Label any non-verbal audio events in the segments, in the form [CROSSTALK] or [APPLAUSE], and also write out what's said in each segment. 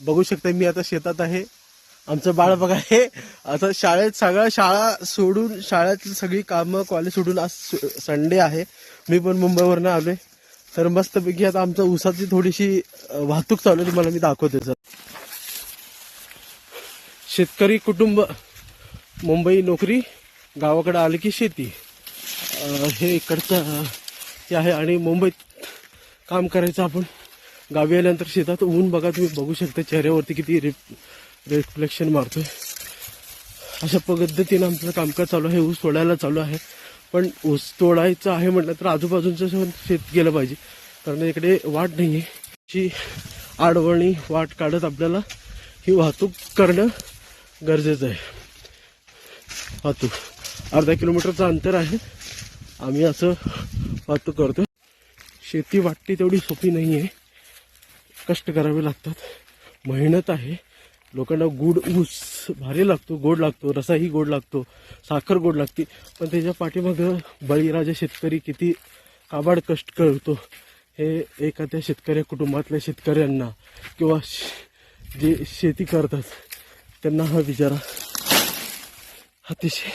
बघू शकता मी आता शेतात आहे. आमचं बाळ बघा हे आता शाळेत सगळ्या शाळा सोडून शाळेतली सगळी कामं कॉलेज सोडून आज संडे आहे. मी पण मुंबईवरनं आलोय. तर मस्तपैकी आता आमच्या ऊसाची थोडीशी वाहतूक चालू आहे तुम्हाला मी दाखवते सर. शेतकरी कुटुंब मुंबई नोकरी गावाकडे आले की शेती. हे इकडचं हे आहे आणि मुंबईत काम करायचं आपण. गावी आल्यानंतर शेतात ऊन बघा तुम्ही बघू शकता चेहऱ्यावरती किती रिप रिफ्लेक्शन मारतोय. अशा पद्धतीनं आमचं कामकाज चालू आहे ऊस तोडायला चालू आहे. पण ऊस तोडायचं आहे म्हटलं तर आजूबाजूचं शेत गेलं पाहिजे. कारण इकडे वाट नाही आहे जी आडवणी वाट काढत आपल्याला ही वाहतूक करणं गरजेचं आहे. वाहतूक. अर्धा किलोमीटरचं अंतर आहे. आम्ही असं वाहतूक करतो शेती वाटते तेवढी सोपी नाही आहे कष्ट करावे लागतात. मेहनत आहे. लोकांना गुड ऊस भारी लागतो गोड लागतो रसाही गोड लागतो साखर गोड लागते. पण त्याच्या पाठीमागं बळीराजा शेतकरी किती काबाड कष्ट करतो. हे एखाद्या शेतकऱ्या कुटुंबातल्या शेतकऱ्यांना किंवा जे शेती करतात त्यांना हा विचारा. अतिशय.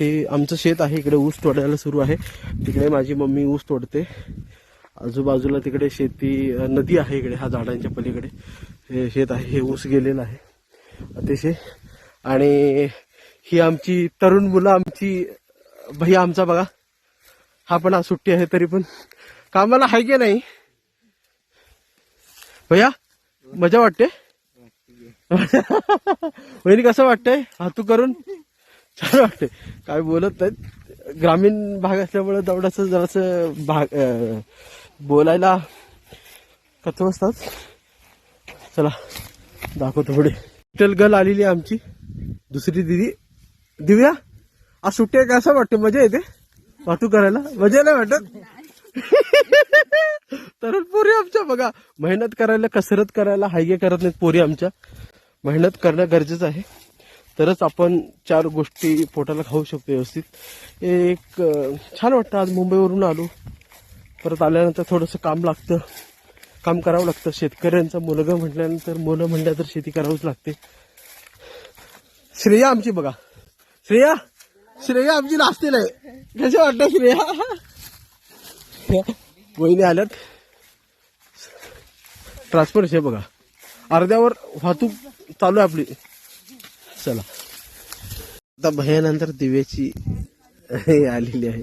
हे आमचं शेत आहे. इकडे ऊस तोडायला सुरू आहे. तिकडे माझी मम्मी ऊस तोडते. आजूबाजूला तिकडे शेती नदी आहे इकडे हा झाडांच्या पलीकडे. हे शेत आहे हे ऊस गेलेलं आहे. अतिशय. आणि ही आमची तरुण मुलं आमची भैया आमचा बघा. हा पण आज सुट्टी आहे तरी पण. कामाला आहे की नाही? भैया मजा वाटते? [LAUGHS] वहिनी कसं वाटतंय? हातू करून? छान वाटते काय बोलत नाहीत. ग्रामीण भाग असल्यामुळे तेवढंसं जरासं भाग बोलायला कथम असतात. चला दाखवतो पुढे. विठ्ठल गल आलेली आहे आमची. दुसरी दिदी. दिव्या आज सुट्टी आहे कसं वाटतं मजा येते. वाहतूक करायला. मजा नाही वाटत. [LAUGHS] तर पोरी आमच्या बघा. मेहनत करायला कसरत करायला हायगे करत नाहीत पोरी आमच्या. मेहनत करणं गरजेचं आहे. तरच आपण चार गोष्टी पोटाला खाऊ शकतो व्यवस्थित. एक छान वाटतं आज मुंबईवरून आलो. परत आल्यानंतर थोडंसं काम लागतं. काम करावं लागतं. शेतकऱ्यांचा मुलगा म्हटल्यानंतर मुलं म्हटल्या तर शेती करावीच लागते. श्रेया आमची बघा. श्रेया? श्रेया आमची नाचते नाही कसं वाटतं श्रेया? वहिनी आल्यात. ट्रान्सपोर्ट आहे बघा. अर्ध्यावर वाहतूक चालू आहे आपली. चला. आता भयानंतर दिव्याची हे आलेली आहे.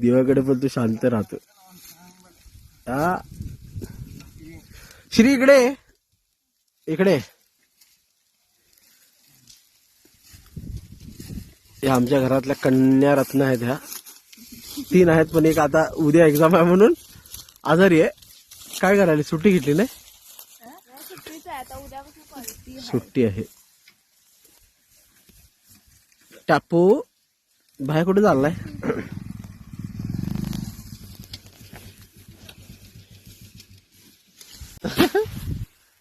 दिव्याकडे पण तू शांत राहतो. हा श्री इकडे. इकडे. या आमच्या घरातल्या कन्या रत्न आहेत ह्या. तीन आहेत पण एक आता उद्या एक्झाम आहे म्हणून. आजारी आहे. काय करायला? सुट्टी घेतली नाही? सुट्टी आहे. टापू बाहेर कुठे चाललाय?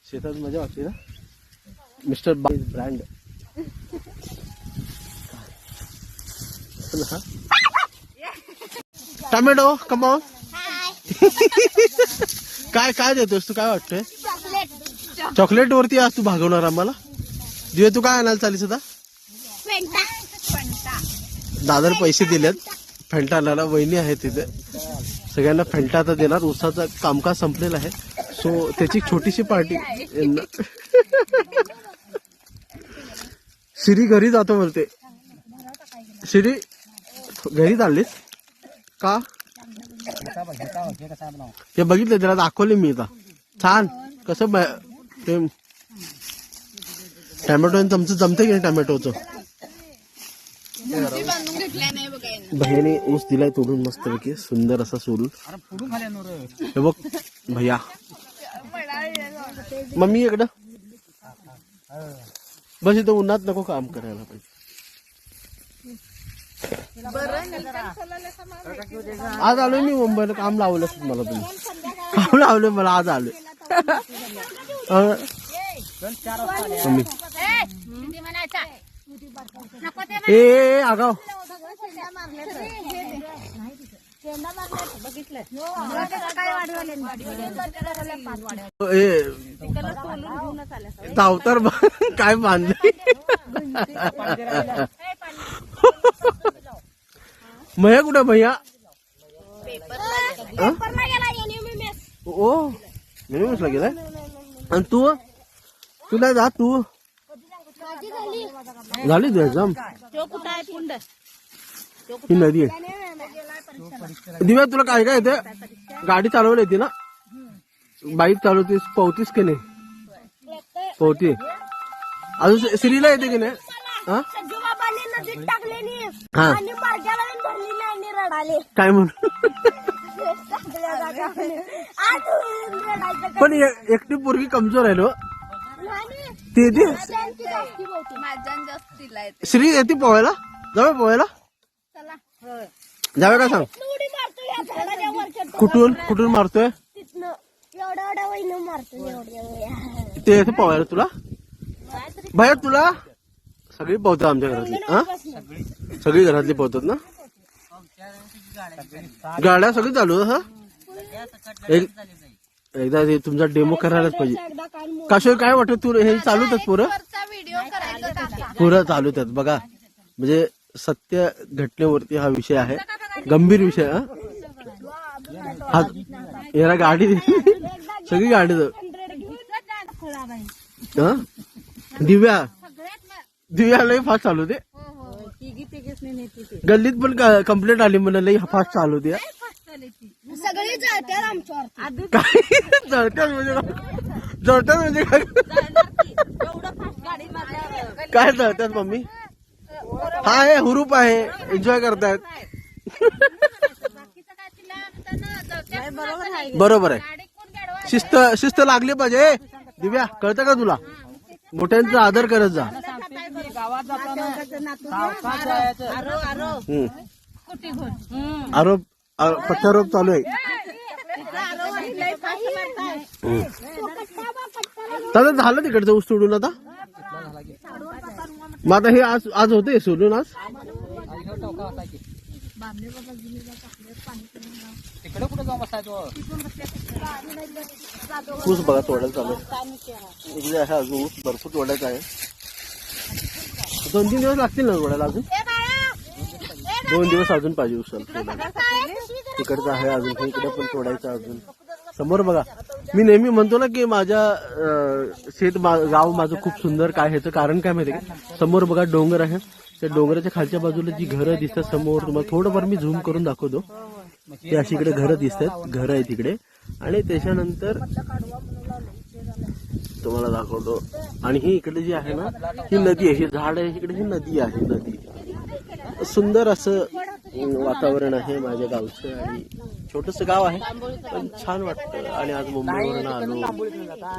शेतात मजा वाटते ना? Mister brand. टमॅटो कमाव [LAUGHS] काय काय देतोस तू? काय वाटतंय? चॉकलेट वरती आज तू भागवणार आम्हाला? दिवे तू काय आणायला चालीस आता? दादर पैसे दिलेत. फेंटा आणायला. वहिनी आहे तिथे. सगळ्यांना फेंटा आता देणार. उसाचं कामकाज संपलेलं आहे. सो त्याची छोटीशी पार्टी. श्री घरी जातो बोलते. श्री घरी चाललीस? का? ते बघितलं त्याला दाखवले मी आता. छान. कसं ब- ते टॅमॅटो आणि चमचं जमते की नाही टॅमॅटोचं? भैयाने ऊस दिलाय तोडून मस्त पैकी सुंदर असा सोडून. हे बघ भैया. मम्मी इकडं? बस इथं उन्हात नको काम करायला पाहिजे. आज आलोय मी मुंबईला काम लावलं मला तुम्ही. काम लावलं मला आज आलोय. मम्मी. ए, आगाव. धावतर काय बांधले भैया कुठे भैया ओ मिनिमसला गेलाय? आणि तू? तुला जा तू? झाली तू एक्झाम ही नदी आहे? दिव्या तुला काय काय येते गाडी चालवायला येते ना? बाईक चालवतेस पोहतीस की नाही? पोहती. अजून श्रीला येते की नाही? हा? हा. काय रडायचं पण एकटी पोरगी कमजोर आहे लो आणि ती येते. श्री येते पोहायला? जाऊया पोहायला? चला जाऊया का सांग? कुठून कुठून मारतोय? वहिनं मारतो एवढ्या ते येते पोहायला तुला? भैया तुला? सगळी पोहतात आमच्या घरातली हा? सगळी घरातली पोहतात ना? गाड्या सगळी चालू हा? एक- एकदा ते तुमचा डेमो करायलाच पाहिजे. काशोर काय वाटत तू हे चालूच पुरं? पुरं चालू आहेत. बघा म्हणजे सत्य घटनेवरती हा विषय आहे. गंभीर विषय हा? हा याला गाडी सगळी गाडी हा? दिव्या. दिव्या लई फास्ट चालू दे गल्लीत पण कंप्लेंट आली म्हणा लई फास्ट चालू दे सगळी आमच्यावर काय [LAUGHS] जळत्यात म्हणजे काय? जळत्यात म्हणजे काय? काय जळत्यात मम्मी? हा हे हुरूप आहे. एन्जॉय करतायत. बरोबर आहे. शिस्त शिस्त लागली पाहिजे. दिव्या कळतं का तुला? मोठ्यांचा आदर करत जा. आरोप आरो- चालू आहे. हम्म. झालं तिकडचं ऊस सोडून आता. मग आता हे आज आज होते सोडून आज? तिकडे कुठे जाऊन बसायचो ऊस बघा तोडायला चालू आहे. इकडे आहे अजून ऊस भरपूर तोडायचा आहे. दोन तीन दिवस लागतील ना तोडायला अजून? दोन दिवस अजून पाहिजे उसाला तिकडचं आहे अजून इकडे पण तोडायचं अजून. समोर बघा मी नेहमी म्हणतो ना की माझ्या शेत मा- गाव माझं खूप सुंदर काय ह्याचं कारण काय माहिती का? समोर बघा डोंगर आहे. त्या डोंगराच्या खालच्या बाजूला जी घरं दिसतात समोर तुम्हाला थोडंफार मी झूम करून दाखवतो. ते अशी इकडे घरं दिसतात. घरं आहे तिकडे आणि त्याच्यानंतर तुम्हाला दाखवतो. आणि ही इकडे जी आहे ना ही नदी आहे. ही झाड आहे. इकडे ही नदी आहे. नदी. सुंदर असं वातावरण आहे माझ्या गावचं. आणि छोटस गाव आहे पण छान वाटतं. आणि आज मुंबईवरून आलो.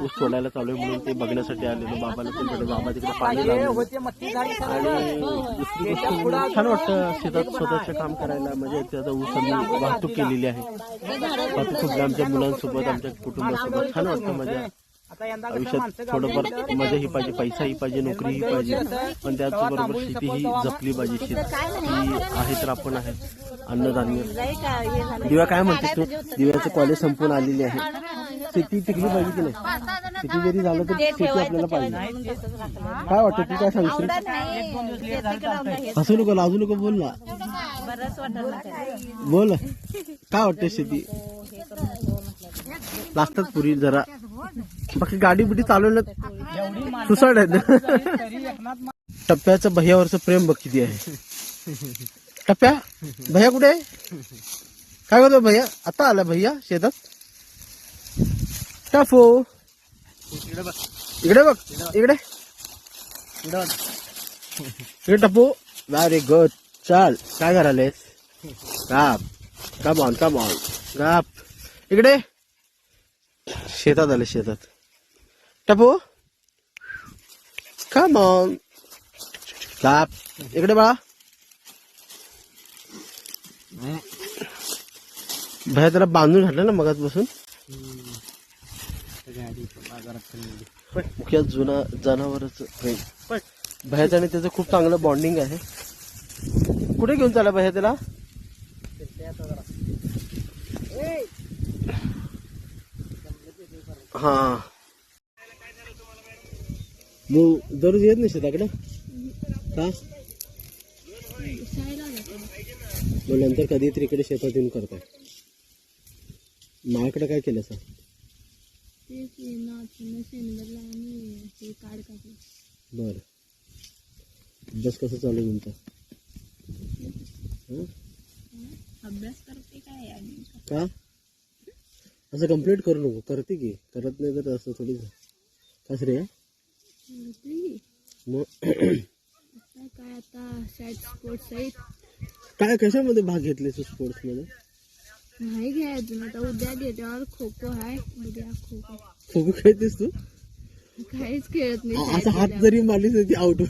ऊस सोडायला चालू आहे म्हणून ते बघण्यासाठी आलेलो. बाबाला तिकडे बाबा तिकडे पाणी आणि म्हणजे छान वाटतं शेतात स्वतःचं काम करायला. म्हणजे त्याचा ऊस आम्ही वाहतूक केलेली आहे. वाहतूक आमच्या मुलांसोबत आमच्या कुटुंबासोबत छान वाटतं. मजा आता यंदा आयुष्यात थोडंफार मजा ही पाहिजे पैसाही पाहिजे नोकरीही पाहिजे. पण त्याचबरोबर शेती ही जपली पाहिजे शेती. आहे तर आपण आहे. अन्नधान्य. दिव्या काय म्हणतेस तू? दिव्याचं कॉलेज संपून आलेली आहे. शेती टिकली पाहिजे की नाही? किती जरी झालं तर शेती आपल्याला पाहिजे. काय वाटतं? तू काय सांगशील? हसू नको लाजू नको बोल ना. बोल. काय वाटतं शेती? लागतात पुरी जरा. बाकी गाडी बिडी चालवण्यात सुसाट आहेत. टप्प्याचं भैयावरचं प्रेम बघ किती आहे. टप्प्या? भैया कुठे आहे? काय करतो भैया? आता आला भैया शेतात? टफो. इकडे बघ. इकडे इकडे टप्पू व्हेरी गुड चाल. काय करायलेस? गाप. कम ऑन कम ऑन गाप. इकडे. शेतात आले शेतात. टपू? कम ऑन गाप इकडे बाळा. भया त्याला बांधून घातलं ना मगात बसून. मुख्य जुना जनावरच भयाचं आणि त्याचं खूप चांगलं बॉन्डिंग आहे. कुठे घेऊन चाला भया त्याला? हा. मग दररोज येत नाही शेताकडे? का? मग नंतर कधीतरी इकडे शेतात येऊन करताय. माझ्याकडे काय केलं सर? बर. अभ्यास कसं चालू आहे तुमचा? हं? अभ्यास करते काय का? असं कंप्लीट करू नको. करते की. करत नाही तर असं थोडी का श्रेया मग काय आता शाळेत स्पोर्ट्स आहेत. काय कशामध्ये भाग घेतले तू स्पोर्ट्समध्ये? नाही घ्या अजून आता उद्या घेल्यावर खो खो आहे उद्या खो खो खो खो खेळतेस तू? काहीच खेळत नाही असा हात जरी मारली तर आउट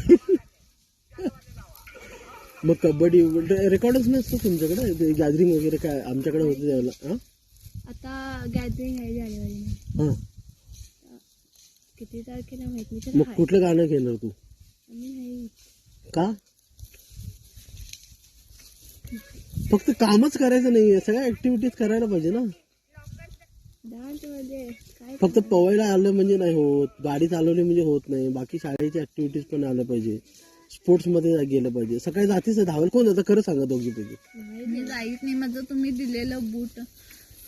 मग कबड्डी रेकॉर्डच नसतो तुमच्याकडे? गॅदरिंग वगैरे काय आमच्याकडे होतं त्यावेळेला हा? आता गॅदरिंग आहे जानेवारी हा. किती तारखेला माहीत नाही तर मग आहे. कुठलं गाणं घेणार तू? आम्ही नाही. का? फक्त कामच करायचं नाही सगळ्या ऍक्टिव्हिटीज करायला पाहिजे ना. डान्समध्ये काय फक्त पवायला आलं म्हणजे नाही होत गाडी चालवली म्हणजे होत नाही बाकी शाळेची ऍक्टिव्हिटीज पण आल्या पाहिजे. स्पोर्ट्समध्ये गेलं पाहिजे. सकाळी जातीच धावायला कोण जातं? खरं सांगा दोघी पैकी. नाही. मी जाईत नाही माझं तुम्ही दिलेलं बूट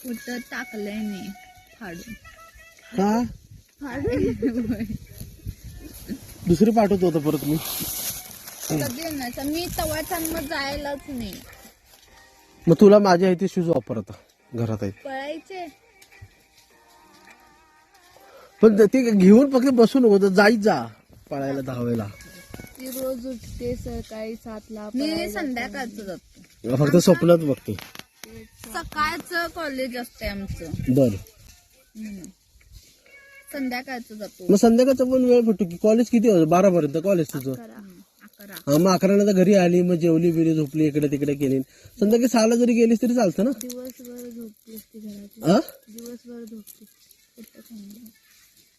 कुठं टाकलंय नाही फाडून. का? दुसरी पाठवतो होतं परत मी. कधी नाही मी तवाच्या मग जायलाच नाही. मग तुला माझ्या इथे शूज वापरता घरात आहेत पळायचे. पण ते घेऊन फक्त बसू नको तर जाईच जा पळायला धावायला ती रोज उठते सकाळी सातला मी संध्याकाळचं जातो. फक्त स्वप्नात बघते. सकाळचं कॉलेज असते आमचं. बर. संध्याकाळचं जातो. मग संध्याकाळचा पण वेळ भेटतो की कॉलेज किती वाजता? बारा पर्यंत कॉलेज तुझं? अकरा. हा मग अकरा नंतर घरी आली मग जेवली बिरी झोपली इकडे तिकडे केली. संध्याकाळी सहाला जरी गेलीस तरी चालतं ना? दिवसभर झोपते असते घरात हा दिवसभर झोपते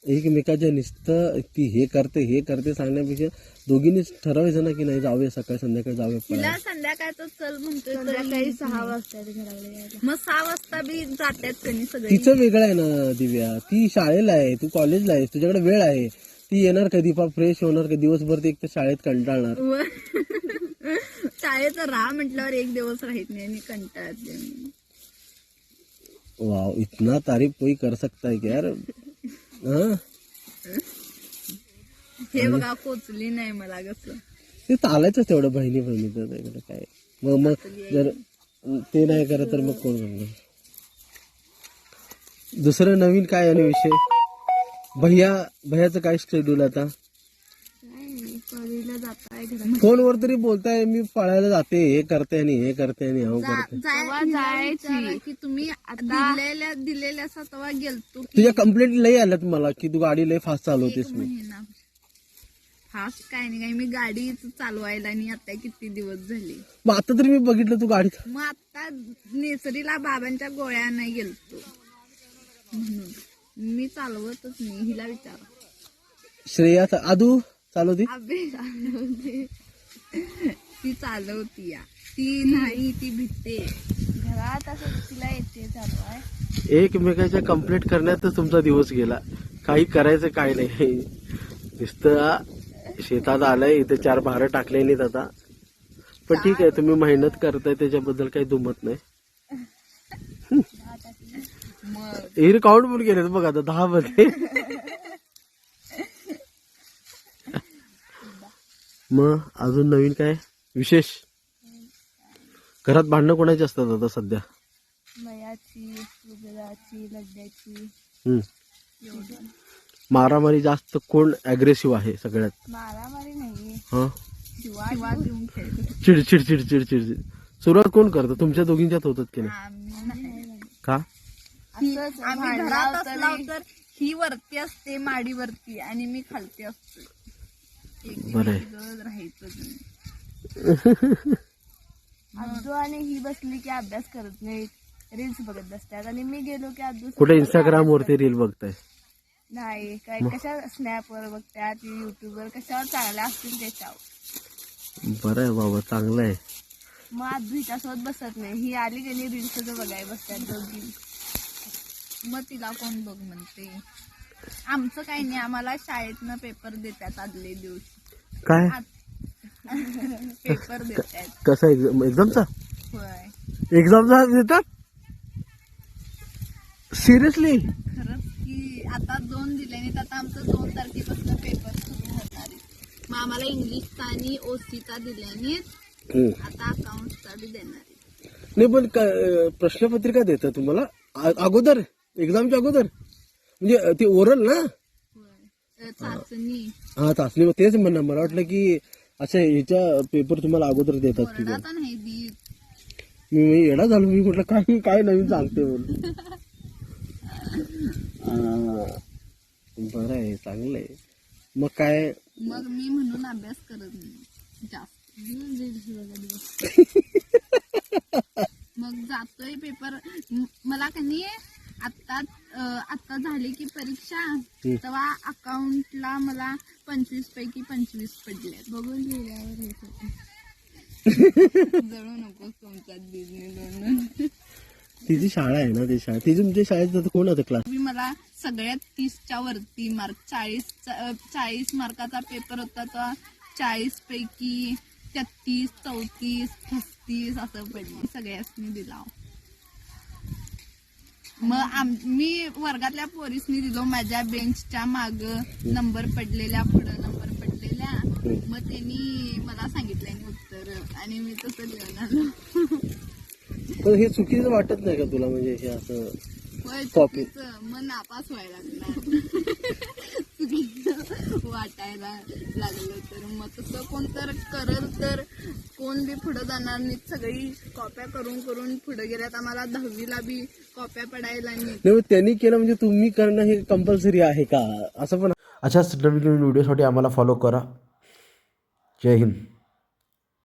एकमेकाच्या नुसतं ती हे करते हे करते सांगण्यापेक्षा दोघींनी ठरवायचं ना की नाही जाऊया सकाळी संध्याकाळी जाऊया पळायला तिला संध्याकाळचं चल म्हणतोय तरी. संध्याकाळी सहा वाजता घराकडे यायला मग सहा वाजता बी जातात कणी सगळे. तिचं वेगळं आहे ना दिव्या. ती शाळेला आहे तू कॉलेजला आहेस तुझ्याकडे वेळ आहे. ती येणार कधी पा फ्रेश होणार कधी दिवसभर ती एक तर शाळेत कंटाळणार. [LAUGHS] शाळेचं राह म्हटल्यावर एक दिवस राहत नाही आणि कंटाळते मी. वाव इतना तारीफ कोई कर सकता है क्या यार? हाँ? हे बघा पोचली नाही मला कसं. ते चालायचंच तेवढं बहिणी बहिणीचं इकडे काय. मग मग जर ते नाही करत तर मग कोण करणार? दुसरं नवीन काय आणि विषय? भैया भैयाचं काय शेड्यूल आता? जाताय घरात. फोनवर तरी बोलताय मी पळायला जाते हे करते आणि हे करते आणि हो करते. जायची. की तुम्ही दिलेल्या दिलेल्या तेव्हा गेलतो की तुझ्या कंप्लेंट लई आल्यात मला की तू गाडी लई फास्ट चालवतेस मी महिना. फास्ट काय नाही काय मी गाडी चालवायला आणि आता किती दिवस झाले. मग आता तरी मी बघितलं तू गाडीत मग आता नेसरीला बाबांच्या गोळ्या नाही गेलतो. म्हणून मी चालवतच नाही हिला विचार. श्रेया आदू? चालवती? अबे चालवते. ती चालवती या. ती नाही ती भिते घरात असं तिला येते चालू आहे एकमेकाच्या कंप्लेंट करण्यातच तुमचा दिवस गेला. काही करायचं काय नाही. नुसतं शेतात आलंय इथे चार भारं टाकले नाहीत आता. पण ठीक आहे तुम्ही मेहनत करताय त्याच्याबद्दल काही दुमत नाही. मग [LAUGHS] हे काउंट पण केले बघ आता दहा मध्ये मग अजून नवीन काय? विशेष? घरात भांडणं कोणाची असतात आता सध्या? मयाची रुद्राची लड्ड्याची हम्म. मारामारी जास्त कोण अग्रेसिव्ह आहे सगळ्यात? मारामारी नाही. हा? शिवा देऊन खेळतो. चिड चिड चिड चिड चिड. चिड. सुरुवात कोण करतं? तुमच्या दोघींच्यात होतात की नाही? आम्ही नाही. का? आम्ही घरात असला तर ही वरती असते माडीवरती आणि मी खालती असते. बरं. अब्दू [LAUGHS] आणि ही बसली की अभ्यास करत नाहीत. रील्स बघत बसतात. आणि मी गेलो की अब्दू कुठे इंस्टाग्राम वरती रील बघताय? नाही काय कशा स्नॅप वर बघतात युट्यूब वर कशावर चांगल्या असतील त्याच्यावर बरं आहे बाबा चांगलं आहे. मग आजू हिच्यासोबत बसत नाही. ही आली की नाही रील्स बघाय बसतात दोघी. मग तिला कोण बघ म्हणते? आमचं काही नाही आम्हाला शाळेतनं पेपर देतात आदले दिवशी काय? पेपर [LAUGHS] देतात. कसा एक्झाम एक्झामचा होय. एक्झामचा देतात? सिरियसली खरंच की आता दोन दिले नाहीत आता आमचं दोन तारखेपासून पेपर सुरू होणार मग आम्हाला इंग्लिशचा आणि ओसीचा दिल्याने आता अकाउंटचा बी देणार नाही पण प्रश्नपत्रिका देतात तुम्हाला? अगोदर? एक्झामच्या अगोदर? म्हणजे ते ओरल ना? चाचणी. हा चाचणी. मग तेच म्हणणं मला वाटलं की अच्छा ह्याच्या पेपर तुम्हाला अगोदर देतात नाही दी मी मी येडा झालो मी म्हटलं काय काय नवीन सांगते म्हणून. [LAUGHS] हा. बरं आहे चांगलं आहे. मग काय? मग मी म्हणून अभ्यास करत नाही. जास्त. [LAUGHS] मग जातोय पेपर म- मला कनी आता आता झाली की परीक्षा. तेव्हा अकाउंटला मला पंचवीस पैकी पंचवीस पडले. बघून लिहिल्यावर जळू नकोस तुमच्यात बिझनेस तिची शाळा आहे ना ती शाळा. तिची तुमच्या शाळेत कोण होतं क्लास मी मला सगळ्यात तीसच्या वरती मार्क चाळीस चाळीस मार्काचा पेपर होता तो. चाळीस पैकी तेहतीस चौतीस पस्तीस असं पडले. सगळ्यासनी दिला. मग आम मी वर्गातल्या पोरीसनी दिलो माझ्या बेंचच्या माग नंबर पडलेल्या पुढं नंबर पडलेल्या. मग त्यांनी मला सांगितलं उत्तर. आणि मी तसं लिहून आलो. पण हे चुकीचं वाटत नाही का तुला? म्हणजे हे असं होय. चुकीचं. मग नापास व्हायला लागणार [LAUGHS] वाटायला लागलं तर मग तसं कोण तर करल तर कोण बी पुढं जाणार नाहीत सगळी कॉप्या करून करून पुढे गेल्यात. आम्हाला दहावीला बी कॉप्या पडायला नाही. नाही मग त्यांनी केलं म्हणजे तुम्ही करणं हे कंपल्सरी आहे का? असं पण अशाच नवीन नवीन व्हिडिओसाठी आम्हाला फॉलो करा. जय हिंद.